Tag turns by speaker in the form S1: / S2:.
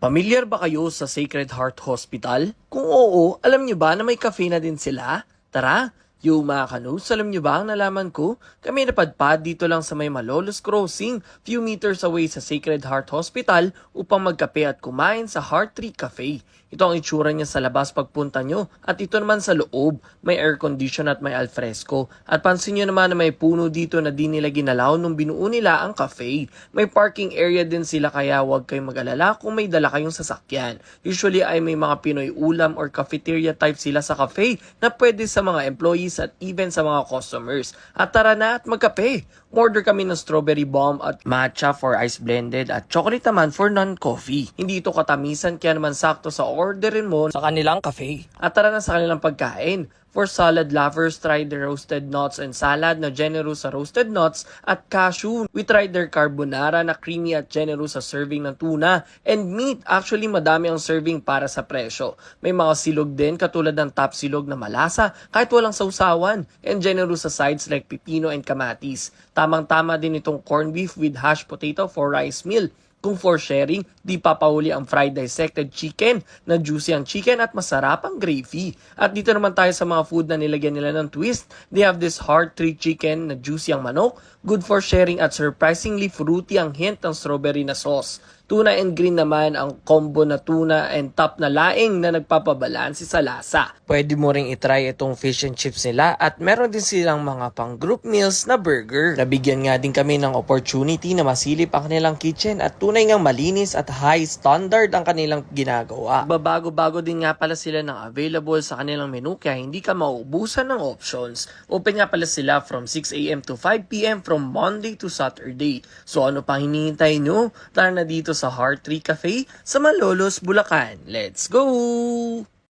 S1: Pamilyar ba kayo sa Sacred Heart Hospital? Kung oo, alam niyo ba na may cafe na din sila? Tara, yung mga kanus, alam niyo ba ang nalaman ko? Kami napadpad dito lang sa may Malolos Crossing, few meters away sa Sacred Heart Hospital upang magkape at kumain sa Heart Tree Cafe. Ito ang itsura niya sa labas pagpunta nyo at ito naman sa loob, may air condition at may alfresco. At pansin nyo naman na may puno dito na di nila ginalaw nung binuo nila ang cafe. May parking area din sila kaya huwag kayong mag-alala kung may dala kayong sasakyan. Usually ay may mga Pinoy ulam or cafeteria type sila sa cafe na pwede sa mga employees at even sa mga customers. At tara na at magkape! Order kami ng strawberry bomb at matcha for ice blended at chocolate naman for non-coffee. Hindi ito katamisan kaya naman sakto sa orderin mo sa kanilang cafe. At tara na sa kanilang pagkain. For salad lovers, try the roasted nuts and salad na generous sa roasted nuts at cashew. We tried their carbonara na creamy at generous sa serving ng tuna and meat. Actually, madami ang serving para sa presyo. May mga silog din katulad ng top silog na malasa kahit walang sausawan and generous sa sides like pipino and kamatis. Tamang-tama din itong corned beef with hashed potato for rice meal. Kung for sharing, di papahuli ang fried dissected chicken na juicy ang chicken at masarap ang gravy. At dito naman tayo sa mga food na nilagyan nila ng twist. They have this heart tree chicken na juicy ang manok, good for sharing at surprisingly fruity ang hint ng strawberry na sauce. Tuna and green naman ang combo na tuna and top na laing na nagpapabalansi sa lasa. Pwede mo ring itry itong fish and chips nila at meron din silang mga pang group meals na burger. Nabigyan nga din kami ng opportunity na masilip ang kanilang kitchen at tunay ngang malinis at high standard ang kanilang ginagawa. Babago-bago din nga pala sila ng available sa kanilang menu kaya hindi ka mauubusan ng options. Open nga pala sila from 6am to 5pm from Monday to Saturday. So ano pa hinihintay nyo? Tara na dito sa Heart Tree Cafe sa Malolos, Bulacan. Let's go!